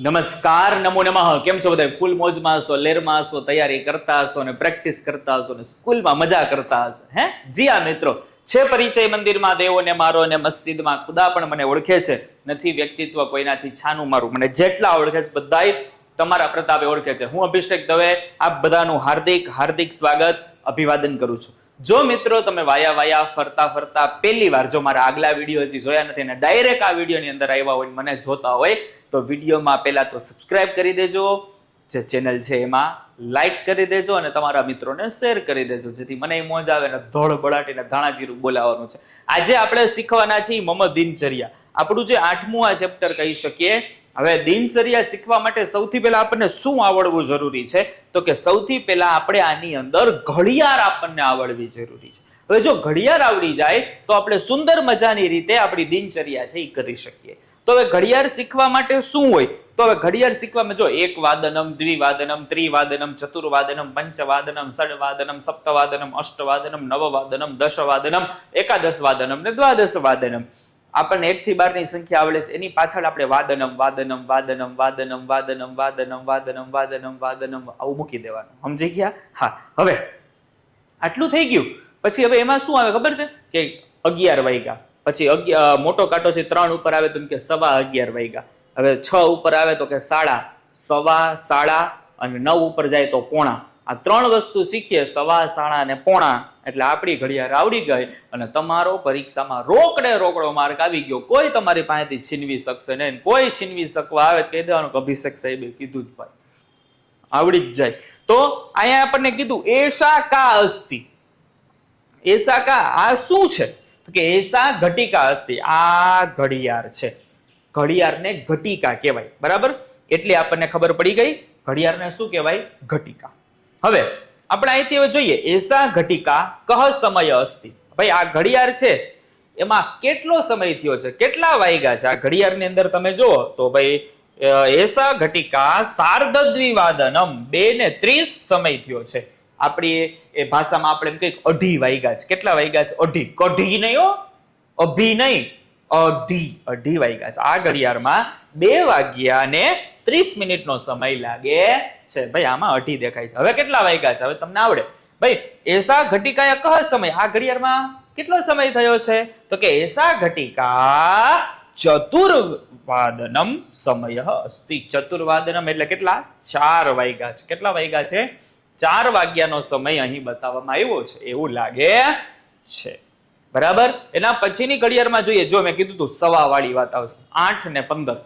નમસ્કાર, નમો નમઃ. કેમ છો બધા? ફૂલ મોજમાં હશો, લેરમાં હશો, તૈયારી કરતા હશો ને પ્રેક્ટિસ કરતા હશો અને સ્કૂલમાં મજા કરતા હશો, હે? જી આ મિત્રો. છે પરિચય મંદિરમાં દેવોને મારો અને મસ્જિદમાં ખુદા પણ મને ઓળખે છે. નથી વ્યક્તિત્વ કોઈનાથી છાનું મારું. મને જેટલા ઓળખે છે બધાય તમારા પ્રતાપે ઓળખે છે. હું અભિષેક દવે આપ બધાનું હાર્દિક હાર્દિક સ્વાગત, અભિવાદન કરું છું. જો મિત્રો તમે વાયા વાયા, ફરતા ફરતા પહેલી વાર જો મારા આગલા વીડિયો હજી જોયા નથી અને ડાયરેક્ટ આ વિડીયોની અંદર આવ્યા હોય મને જોતા હોય, તો વિડીયોમાં પહેલા તો સબસ્ક્રાઇબ કરી દેજો, જે ચેનલ છે એમાં લાઈક કરી દેજો અને તમારા મિત્રોને શેર કરી દેજો, જેથી મને એ મોજ આવે ને ધોળ બળાટીને ધાણા જીરું બોલાવવાનું છે. આજે આપણે શીખવાના છીએ મમ દિનચર્યા. આપણું જે આઠમું આ ચેપ્ટર કહી શકીએ હવે દિનચર્યા શીખવા માટે સૌથી પહેલા આપણને શું આવડવું જરૂરી છે? તો કે સૌથી પહેલા આપણે આની અંદર ઘડિયાળ આપણને આવડવી જરૂરી છે. હવે જો ઘડિયાળ આવડી જાય, તો આપણે સુંદર મજાની રીતે આપણી દિનચર્યા છે એ કરી શકીએ. તો હવે ઘડિયાળ શીખવા માટે શું હોય? તો હવે ઘડિયાળ શીખવામાં જો એક વાદનમ, દ્વિવાદનમ, ત્રિવાદનમ, ચતુર્વાદનમ, પંચવાદનમ, ષડવાદનમ, સપ્તવાદનમ, અષ્ટવાદનમ, નવવાદનમ, દશવાદનમ એકાદશ વાદનમ ને દ્વાદશ વાદનમ આપણને એક થી બારની સંખ્યા આવડે છે. એની પાછળ આપણે વાદનમ વાદનમ વાદનમ વાદનમ વાદનમ વાદનમ વાદનમ વાદનમ વાદનમ આવું મૂકી દેવાનું. સમજી ગયા? હા. હવે આટલું થઈ ગયું. પછી હવે એમાં શું આવે ખબર છે? કે અગિયાર વાગ્યા પછી મોટો કાંટો છે ત્રણ ઉપર આવે તો કે સવા અગિયાર વાગ્યા હવે છ ઉપર આવે તો કે સાડા સવા, સાડા અને નવ ઉપર જાય તો પોણા. આ ત્રણ વસ્તુ શીખીએ સવા સાણા અને પોણા. એટલે આપણી ઘડિયાળ આવડી ગઈ અને તમારો પરીક્ષામાં રોકડે રોકડો માર્ક આવી ગયો. કોઈ તમારી પાસેથી છીનવી શકશે નહીં. કોઈ છીનવી શકવા આવે કહી દેવાનું કે અભિષેક સાહેબે કીધું જ ભાઈ. આવડી જ જાય. તો અહીંયા આપણને કીધું એશા કા અસ્થિ? એસા કા? આ શું છે? કે એસા ઘટિકા અસ્થિ. આ ઘડિયાળ છે. ઘડિયાળને ઘટિકા કહેવાય. બરાબર? એટલે આપણને ખબર પડી ગઈ. ઘડિયાળને શું કહેવાય? ઘટિકા. હવે, આપણે અહીંથી હવે જોઈએ, એસા ઘટિકા કહ સમય અસ્તિ? ભાઈ, આ ઘડિયાળ છે, એમાં કેટલો સમય થયો છે? કેટલા વાગ્યા છે? આ ઘડિયાળની અંદર તમે જુઓ તો ભાઈ એસા ઘટિકા સાર્ધ દ્વિવાદનમ બે ને ત્રીસ સમય થયો છે. આપણી એ ભાષામાં આપણે એમ કહીએ કે અઢી વાગ્યા છે. કેટલા વાગ્યા છે? અઢી. કઢી નહીં હો. અભી નહીં અઢી. અઢી વાગ્યા છે. આ ઘડિયાળમાં બે વાગ્યા ને ત્રીસ મિનિટનો સમય લાગે છે. ભાઈ, આમાં અઢી દેખાય છે. હવે કેટલા વાગ્યા છે? હવે તમને આવડે. ભાઈ, એસા ઘટિકા કહ સમય? આ ઘડિયાળમાં કેટલો સમય થયો છે? તો કે એસા ઘટિકા ચતુર્વાદનમ સમય અસ્તિ. ચતુર્વાદનમ એટલે કેટલા? ચાર વાગ્યા છે. કેટલા વાગ્યા છે? ચાર વાગ્યાનો સમય અહીં બતાવવામાં આવ્યો છે. એવું લાગે છે. બરાબર? એના પછીની ઘડિયાળમાં જોઈએ. જો મેં કીધું તું સવા વાળી વાત આવશે. આઠ ને પંદર.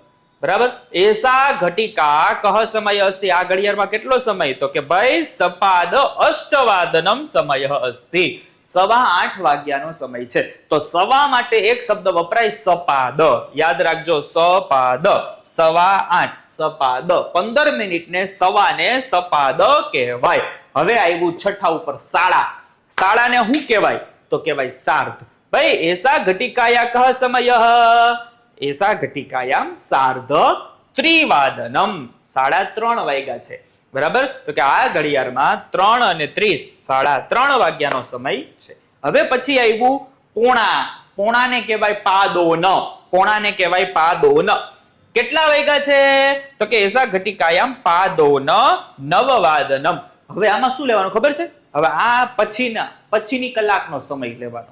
બરાબર? એસા ઘટિકા કહ સમય અસ્તિ? આ ઘડિયાળમાં કેટલો સમય? તો કે ભાઈ સપાદ અષ્ટવાદનમ સમય અસ્તિ. સવા આઠ વાગ્યાનો સમય છે. તો સવા માટે એક શબ્દ વપરાય સપાદ. યાદ રાખજો, સપાદ. સવા આઠ, સપાદ. પંદર મિનિટ ને સવા ને સપાદ કહેવાય. હવે આવ્યું છઠ્ઠા ઉપર સાડા શાળાને શું કહેવાય? તો કહેવાય સાર્ધ. ભાઈ એસા ઘટિકાયા કહ સમય? એસા ઘટિકાયામ સાર્ધ ત્રિવાદનમ. સાડા ત્રણ વાગ્યા છે. બરાબર? તો કે આ ઘડિયાળમાં ત્રણ અને ત્રીસ, સાડા ત્રણ વાગ્યાનો સમય છે. હવે પછી આવ્યું પોણા. પોણાને કહેવાય પાદો ન પોણાને કહેવાય પાદો ન કેટલા વાગ્યા છે? તો કે એસા ઘટિકાયામ પાદો ન નવવાદનમ. હવે આમાં શું લેવાનું ખબર છે? હવે આ પછીના, પછીની કલાકનો સમય લેવાનો.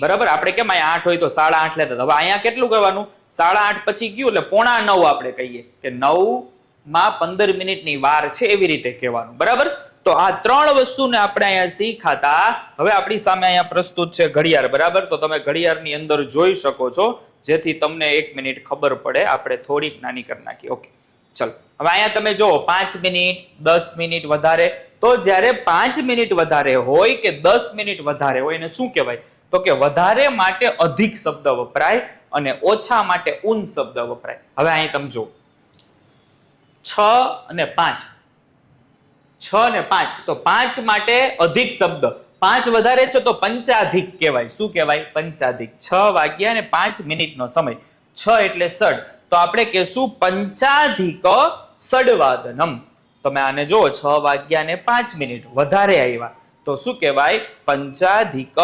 બરાબર? આપણે કેમ અહીંયા આઠ હોય તો સાડા આઠ લેતા. હવે અહીંયા કેટલું કરવાનું? સાડા આઠ પછી ગયું એટલે પોણા નવ આપણે કહીએ કે નવમાં પંદર મિનિટની વાર છે એવી રીતે કહેવાનું. બરાબર? તો આ ત્રણ વસ્તુને આપણે અહીંયા શીખાતા. હવે આપણી સામે અહીંયા પ્રસ્તુત છે ઘડિયાળ. બરાબર? તો તમે ઘડિયાળની અંદર જોઈ શકો છો. જેથી તમને એક મિનિટ ખબર પડે. આપણે થોડીક નાની કરી નાખી ઓકે. ચલો. હવે અહીંયા તમે જુઓ, પાંચ મિનિટ, દસ મિનિટ વધારે. તો જ્યારે પાંચ મિનિટ વધારે હોય કે દસ મિનિટ વધારે હોય, એને શું કહેવાય? તો કે વધારે માટે અધિક શબ્દ વપરાય અને ઓછા માટે ઊન શબ્દ વપરાય. હવે અહીં તમે જુઓ. છ અને પાંચ. છ ને પાંચ. તો પાંચ માટે અધિક શબ્દ. પાંચ વધારે છે તો પંચાધિક કહેવાય. શું કહેવાય? પંચાધિક. છ વાગ્યા ને પાંચ મિનિટનો સમય. છ એટલે સડ. તો આપણે કહેશું પંચાધિક સડવાદનમ. તમે આને જો છ વાગ્યા ને પાંચ મિનિટ. વધારે આવ્યા. તો શું કહેવાય? પંચાધિક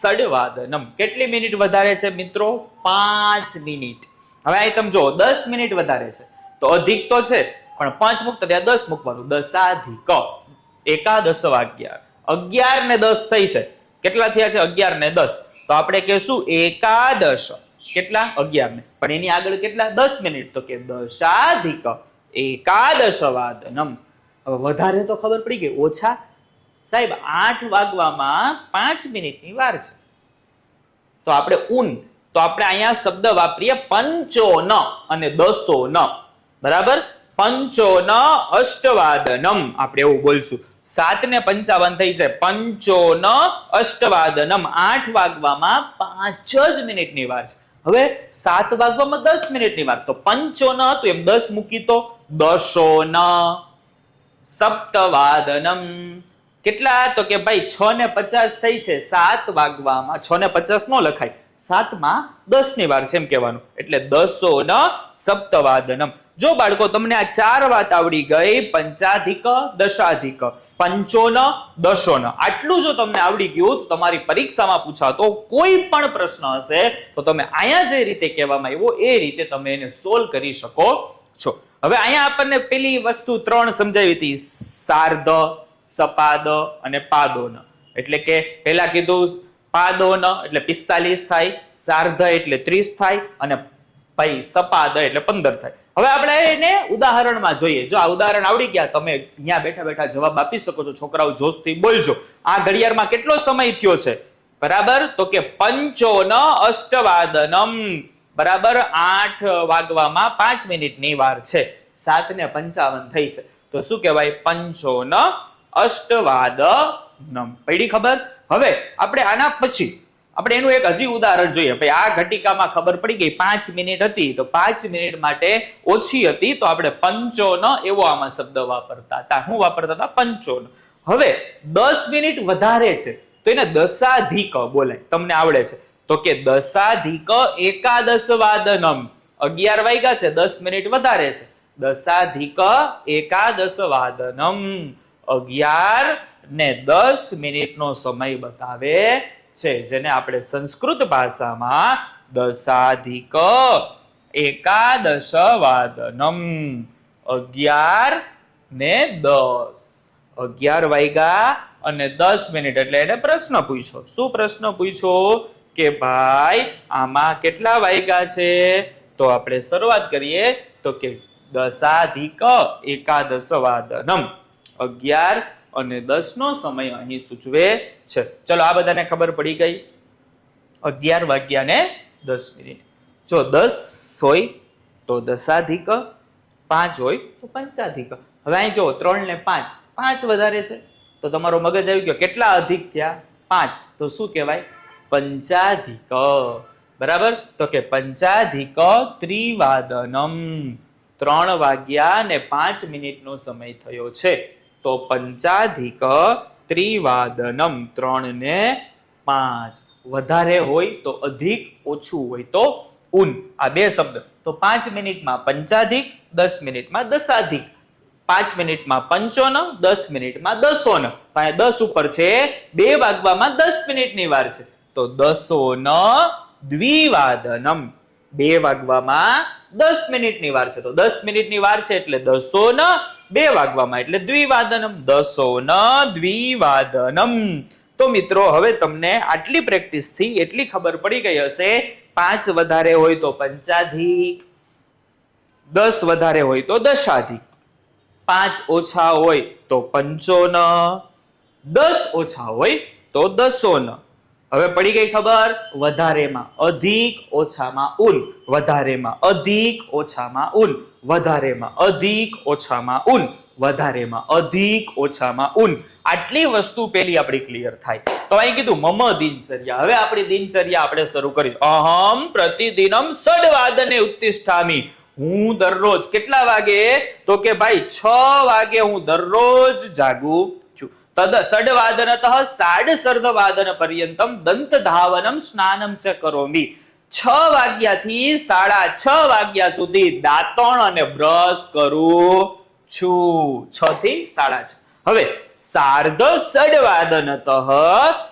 સડવાદનમ. કેટલી મિનિટ વધારે છે મિત્રો? પાંચ મિનિટ. હવે અહીં તમે જો દસ મિનિટ વધારે છે. તો અધિક તો છે, પણ પાંચ મુક્ત ત્યાં દસ મૂકવાનું. દશાધિક. એકાદશ વાગ્યા. અગિયાર ને દસ થઈ છે. કેટલા થયા છે? અગિયાર ને દસ. તો આપણે કહેશું એકાદશ. કેટલા? અગિયાર ને. પણ એની આગળ કેટલા? દસ મિનિટ. તો કે દશાધિક એકાદશ વાદનમ હવે વધારે તો ખબર પડી ગઈ. ઓછા સાહેબ, આઠ વાગવામાં પાંચ મિનિટની વાર છે. તો આપણે ઉન તો આપણે અહીંયા શબ્દ વાપરીએ પંચોન અને દસોન. ન બરાબર? પંચોન અષ્ટવાદનમ. આપણે એવું બોલશું. સાત ને પંચાવન થઈ જાય. પંચોન અષ્ટવાદનમ. આઠ વાગવામાં પાંચ જ મિનિટની વાર છે. હવે સાત વાગવામાં દસ મિનિટની વાર. તો પંચોન, તો એમ દસ મૂકી તો દશો ન સપ્તવાદનમ. કેટલા? તો કે ભાઈ, છ ને પચાસ થઈ છે, સાત વાગવામાં, છ ને પચાસ નો લખાય. સાતમાં દસની વાર છે એમ કહેવાનું. એટલે દસો ન સપ્તવાદનમ. જો બાળકો, તમને આ ચાર વાત આવડી ગઈ, પંચાધિક, દશાધિક. પંચો ન દશો ન. આટલું જો તમને આવડી ગયું, તો તમારી પરીક્ષામાં પૂછાતો કોઈ પણ પ્રશ્ન હશે, તો તમે અહીંયા જે રીતે કહેવામાં આવ્યો, એ રીતે તમે એને સોલ્વ કરી શકો છો. હવે અહીંયા આપણને પેલી વસ્તુ ત્રણ સમજાવી હતી. સાર્ધ સપાદ અને પાદોન. એટલે કે પેલા કીધું પાદોન એટલે પિસ્તાલીસ થાય, સાર્ધ એટલે ત્રીસ થાય અને પછી સપાદ એટલે પંદર થાય. હવે આપણે એને ઉદાહરણમાં જોઈએ. જો આ ઉદાહરણ આવડી ગયા તમે અહીંયા બેઠા બેઠા જવાબ આપી શકો છો. છોકરાઓ જોશથી બોલજો. આ ઘડિયાળમાં કેટલો સમય થયો છે? બરાબર? તો કે પંચોન અષ્ટવાદનમ. બરાબર? આઠ વાગવામાં પાંચ મિનિટની વાર છે. સાત ને પંચાવન થઈ છે. તો શું કહેવાય? પંચોન અષ્ટવાદનમ પડી ખબર? હવે આપણે આના પછી આપણે એનું એક હજી ઉદાહરણ જોઈએ. ભાઈ આ ઘટિકામાં ખબર પડી ગઈ પાંચ મિનિટ હતી. તો પાંચ મિનિટ માટે ઓછી હતી તો આપણે પંચોન એવો આમાં શબ્દ વાપરતા હતા. હું વાપરતા હતા પંચોન. હવે દસ મિનિટ વધારે છે તો એને દશાધિક બોલે તમને આવડે છે. તો કે દશાધિક એકાદશ વાદનમ અગિયાર વાગ્યા છે દસ મિનિટ વધારે છે. દશાધિક એકાદશ વાદનમ અગિયાર ને દસ મિનિટનો સમય બતાવે છે, જેને આપણે સંસ્કૃત ભાષામાં દશાધિક એકાદશ વાદનમ અગિયાર ને દસ. અગિયાર વાગ્યા અને દસ મિનિટ એટલે એને પ્રશ્ન પૂછ્યો શું પ્રશ્ન પૂછ્યો કે ભાઈ, આમાં કેટલા વાગ્યા છે? તો આપણે શરૂઆત કરીએ. તો કે દશાધિક એકાદશ વાદનમ અગિયાર અને દસ નો સમય અહીં સૂચવે છે. ચલો, આ બધાને ખબર પડી ગઈ. અગિયાર વાગ્યા ને દસ મિનિટ. જો દસ હોય તો દશાધિક પાંચ હોય તો પંચાધિક. હવે અહીં જો ત્રણ ને પાંચ પાંચ વધારે છે. તો તમારો મગજ આવી ગયો. કેટલા અધિક થયા? પાંચ. તો શું કહેવાય? પંચાધિક. બરાબર? તો કે પંચાધિક ત્રિવાદનમ. ત્રણ વાગ્યા ને પાંચ મિનિટનો સમય થયો છે. તો પંચાધિક ત્રિવાદનમ ત્રણ ને પાંચ. વધારે હોય તો અધિક ઓછું હોય તો ઉન આ બે શબ્દ. તો પાંચ મિનિટમાં પંચાધિક, દસ મિનિટમાં દશાધિક. પાંચ મિનિટમાં પંચોન, દસ મિનિટમાં દસોન. અહીંયા દસ ઉપર છે, બે વાગવામાં દસ મિનિટની વાર છે. તો દસો ન દ્વિવાદનમ. બે વાગવામાં દસ મિનિટની વાર છે. તો દસ મિનિટની વાર છે એટલે દસો ન બે વાગવામાં એટલે દ્વિવાદનમ દસો ન દ્વિવાદનમ. તો મિત્રો, હવે તમને આટલી પ્રેક્ટિસથી એટલી ખબર પડી ગઈ હશે, પાંચ વધારે હોય તો પંચાધિક, દસ વધારે હોય તો દશાધિક. પાંચ ઓછા હોય તો પંચોન, દસ ઓછા હોય તો દસોન. હવે પડી ગઈ ખબર? વધારેમાં. અધિક ઓછામાં ઉન વધારેમાં અધિક ઓછામાં ઉન વધારેમાં અધિક ઓછામાં ઉન વધારેમાં અધિક ઓછામાં ઉન આટલી વસ્તુ પેલી આપણી ક્લિયર થાય. તો અહીં કીધું, મમ દિનચર્યા. હવે આપણી દિનચર્યા આપણે શરૂ કરી અહમ પ્રતિદિનમ સડવાદને ઉત્તિષ્ઠામી. હું દરરોજ કેટલા વાગે? તો કે ભાઈ, છ વાગે હું દરરોજ જાગું. તદ સડવાદનતઃ સાડ પર્યંતમ દંત ધાવનમ સ્નાનમ ચ કરોમી છ વાગ્યાથી સાડા છ વાગ્યા સુધી દાંતણ અને બ્રશ કરું છું। છ થી સાડા છ। હવે સાર્ધ સડવાદનતઃ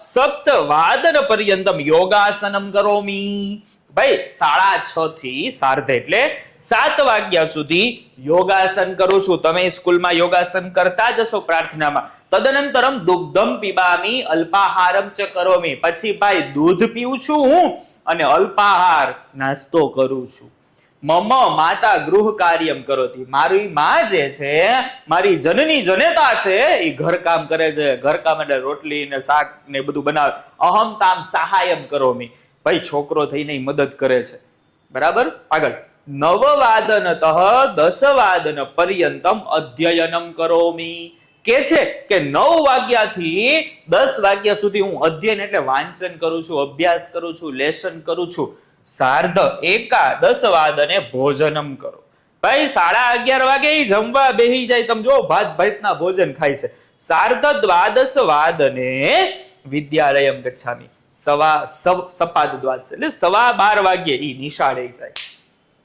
સપ્તવાદન પર્યંતમ યોગાસનમ કરોમી। ભાઈ, સાડા છ થી સાર્ધ એટલે સાત વાગ્યા સુધી યોગાસન કરું છું. તમે સ્કૂલમાં યોગાસન કરતા જશો પ્રાર્થનામાં. તદનંતરમ દુગ્ધમ પીબામી, અલ્પાહારમ ચ કરોમી. પછી ભાઈ દૂધ પીઉં છું હું અને અલ્પાહાર નાસ્તો કરું છું. મમ માતા ગૃહ કાર્યમ કરોતી. મારી માં જે છે, મારી જનની જનેતા છે, એ ઘરકામ કરે છે. ઘરકામ એટલે રોટલી ને શાક ને બધું બનાવે. અહમ તામ સહાયમ કરોમી. ભાઈ છોકરો થઈને મદદ કરે છે. બરાબર? આગળ. નવવાદનતઃ દસવાદન પર્યંતમ અધ્યયનમ કરોમી કે છે કે નવ વાગ્યાથી દસ વાગ્યા સુધી હું અધ્યયન એટલે વાંચન કરું છું અભ્યાસ કરું છું લેસન કરું છું સાર્ધ એકા દસ વાદને ભોજનમ કરો ભાઈ સાડા અગિયાર વાગે જમવા બેહી જાય તમે જો ભાત ભાતના ભોજન ખાય છે સાર્ધ દ્વાદશ વાદને વિદ્યાલયમ ગચ્છામી સવ- સપાદ દ્વાદશ એટલે સવા બાર વાગ્યે એ નિશાળે જાય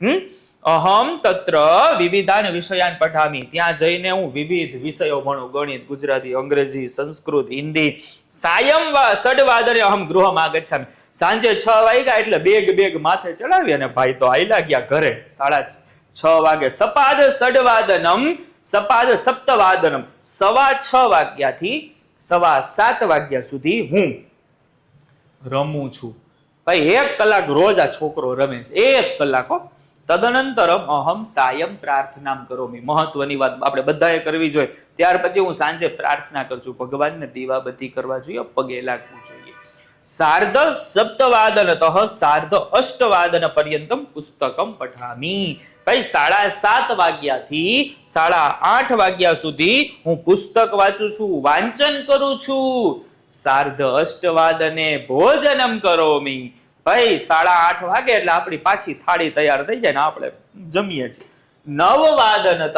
હમ? અહમ તત્ર વિવિધાન વિષયાન પઠામી. ત્યાં જઈને હું વિવિધ વિષયો ભણું. ગણિત, ગુજરાતી, અંગ્રેજી, સંસ્કૃત, હિન્દી. સાયમ સડવાદરે અહમ ગૃહમાં આગચ્છામી. સાંજે છ વાગ્યા એટલે બેગ બેગ માથે ચડાવી અને ભાઈ તો આયલા ગયા ઘરે. સાડા છ વાગે સપાદ સડવાદનમ, સપાદ સપ્તવાદનમ. સવા છ વાગ્યાથી સવા સાત વાગ્યા સુધી હું રમું છું. ભાઈ એક કલાક રોજ આ છોકરો રમે છે. એક કલાક હો. તદનંતરમ અહમ સાયમ પ્રાર્થના કરોમી. મહત્વની વાત આપણે બધાએ કરવી જોઈએ. ત્યાર પછી હું સાંજે પ્રાર્થના કરું છું. ભગવાનને દીવાબત્તી કરવા જોઈએ, પગે લાગવું જોઈએ. સાર્ધ સપ્તવાદનતઃ, સાર્ધ અષ્ટવાદન પર્યંતમ પુસ્તકમ પઠામી. ભાઈ, સાડા સાત વાગ્યાથી સાડા આઠ વાગ્યા સુધી હું પુસ્તક વાંચું છું, વાંચન કરું છું. સાર્ધ અષ્ટવાદને ભોજનમ કરોમી. ભાઈ, સાડા આઠ વાગે એટલે આપણી પાછી થાળી તૈયાર થઈ જાય ને આપણે જમીએ છીએ. નવવાદનતઃ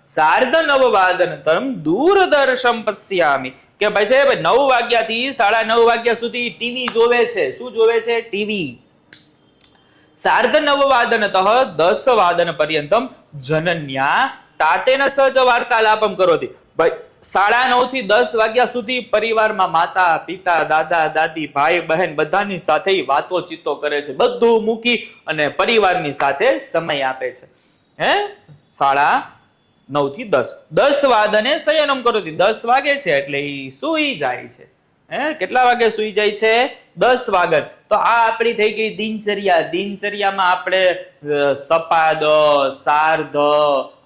સાર્ધ નવવાદનતમ દૂરદર્શન પશ્યામી. કે ભાઈ છે ભાઈ નવ વાગ્યાથી સાડા નવ વાગ્યા સુધી ટીવી જોવે છે. શું જોવે છે? ટીવી સાર્ધ નવવાદનતઃ દસ વાદન પર્યંતમ જનન્યા તાતેન સજ વાર્તાલાપમ કરોતી. ભાઈ સાડા નવથી દસ વાગ્યા સુધી પરિવારમાં માતા, પિતા, દાદા, દાદી, ભાઈ, બહેન બધાની સાથે વાતો ચીતો કરે છે. બધું મૂકી અને પરિવારની સાથે સમય આપે છે. હે? સાડા નવથી દસ. દસ વાદને શયનમ કરો. દસ વાગે છે એટલે એ સુઈ જાય છે. હે? કેટલા વાગે સુઈ જાય છે? દસ વાગત. તો આ આપણી થઈ ગઈ દિનચર્યા. દિનચર્યામાં આપણે સપાદ, સાર્ધ,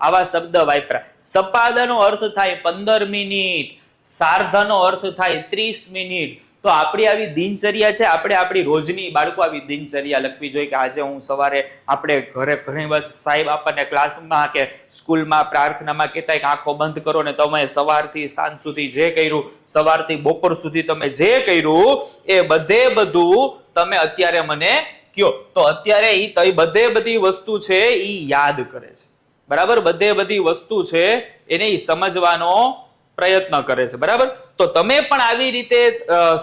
આવા શબ્દ વાપરા. સપાદનો અર્થ થાય પંદર મિનિટ, સાર્ધનો અર્થ થાય ત્રીસ મિનિટ. તો આપણી આવી દિનચર્યા છે, આપણે આપણી રોજની બાળકો આવી દિનચર્યા લખવી જોઈએ કે આજે હું સવારે આપણે ઘરે ઘણી વખત સાહેબ આપણને ક્લાસમાં કે સ્કૂલમાં, પ્રાર્થનામાં કહેતા કે આંખો બંધ કરો ને તમે સવારથી સાંજ સુધી જે કર્યું, સવારથી બપોર સુધી તમે જે કર્યું, એ બધે બધું તમે અત્યારે મને કયો. તો અત્યારે એ બધે બધી વસ્તુ છે એ યાદ કરે છે. બરાબર? બધે બધી વસ્તુ છે, એને એ સમજવાનો પ્રયત્ન કરે છે, બરાબર? તો તમે પણ આવી રીતે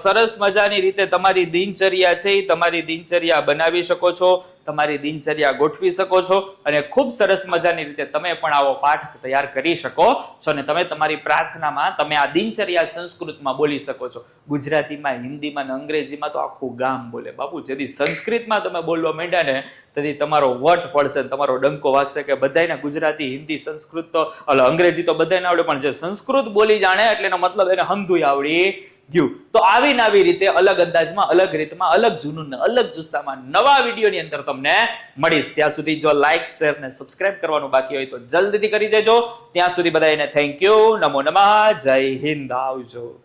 સરસ મજાની રીતે તમારી દિનચર્યા છે એ તમારી દિનચર્યા બનાવી શકો છો. તમારી દિનચર્યા ગોઠવી શકો છો અને ખૂબ સરસ મજાની રીતે તમે પણ આવો પાઠ તૈયાર કરી શકો છો અને તમે તમારી પ્રાર્થનામાં તમે આ દિનચર્યા સંસ્કૃતમાં બોલી શકો છો. ગુજરાતીમાં હિન્દીમાં અને અંગ્રેજીમાં તો આખું ગામ બોલે. બાપુ જેથી સંસ્કૃતમાં તમે બોલવા માંડ્યા ને તેથી તમારો વટ પડશે તમારો ડંકો વાગશે કે બધાયને ગુજરાતી હિન્દી સંસ્કૃત તો અલા, અંગ્રેજી તો બધાને આવડે પણ જે સંસ્કૃત બોલી જાણે એટલે એનો મતલબ એને હમધુય આવડી ગયું. તો આવી ને આવી રીતે અલગ અંદાજમાં, અલગ રીતમાં, અલગ જૂનું અલગ જુસ્સામાં નવા વિડીયોની અંદર તમને મળીશ. ત્યાં સુધી જો લાઈક શેર ને સબસ્ક્રાઇબ કરવાનું બાકી હોય તો જલ્દીથી કરી દેજો. ત્યાં સુધી બધાને થેન્ક યુ નમો નમઃ. જય હિન્દ. આવજો.